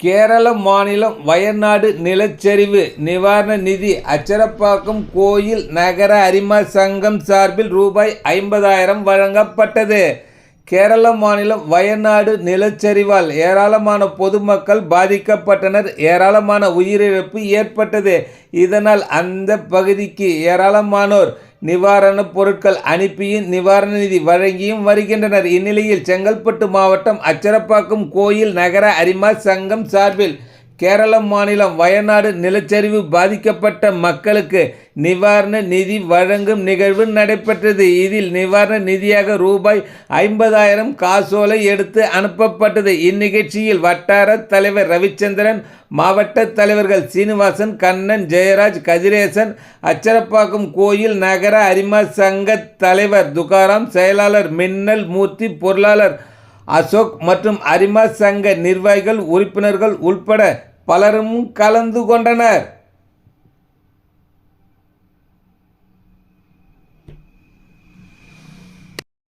கேரள மாநிலம் வயநாடு நிலச்சரிவு நிவாரண நிதி அச்சரப்பாக்கம் கோயில் நகர அரிமா சங்கம் சார்பில் ரூபாய் ஐம்பதாயிரம் வழங்கப்பட்டது. கேரள மாநிலம் வயநாடு நிலச்சரிவால் ஏராளமான பொதுமக்கள் பாதிக்கப்பட்டனர். ஏராளமான உயிரிழப்பு ஏற்பட்டது. இதனால் அந்த பகுதிக்கு ஏராளமானோர் நிவாரணப் பொருட்கள் அனுப்பியும் நிவாரண நிதி வழங்கியும் வருகின்றனர். இந்நிலையில் செங்கல்பட்டு மாவட்டம் அச்சரப்பாக்கம் கோயில் நகர அரிமா சங்கம் சார்பில் கேரள மாநிலம் வயநாடு நிலச்சரிவு பாதிக்கப்பட்ட மக்களுக்கு நிவாரண நிதி வழங்கும் நிகழ்வு நடைபெற்றது. இதில் நிவாரண நிதியாக ரூபாய் ஐம்பதாயிரம் காசோலை எடுத்து அனுப்பப்பட்டது. இந்நிகழ்ச்சியில் வட்டார தலைவர் ரவிச்சந்திரன் மாவட்ட தலைவர்கள் சீனிவாசன் கண்ணன் ஜெயராஜ் கதிரேசன் அச்சரப்பாக்கம் கோயில் நகர அரிமா சங்க தலைவர் துகாராம் செயலாளர் மின்னல் மூர்த்தி பொருளாளர் அசோக் மற்றும் அரிமா சங்க நிர்வாகிகள் உறுப்பினர்கள் உள்பட பலரும் கலந்து கொண்டனர்.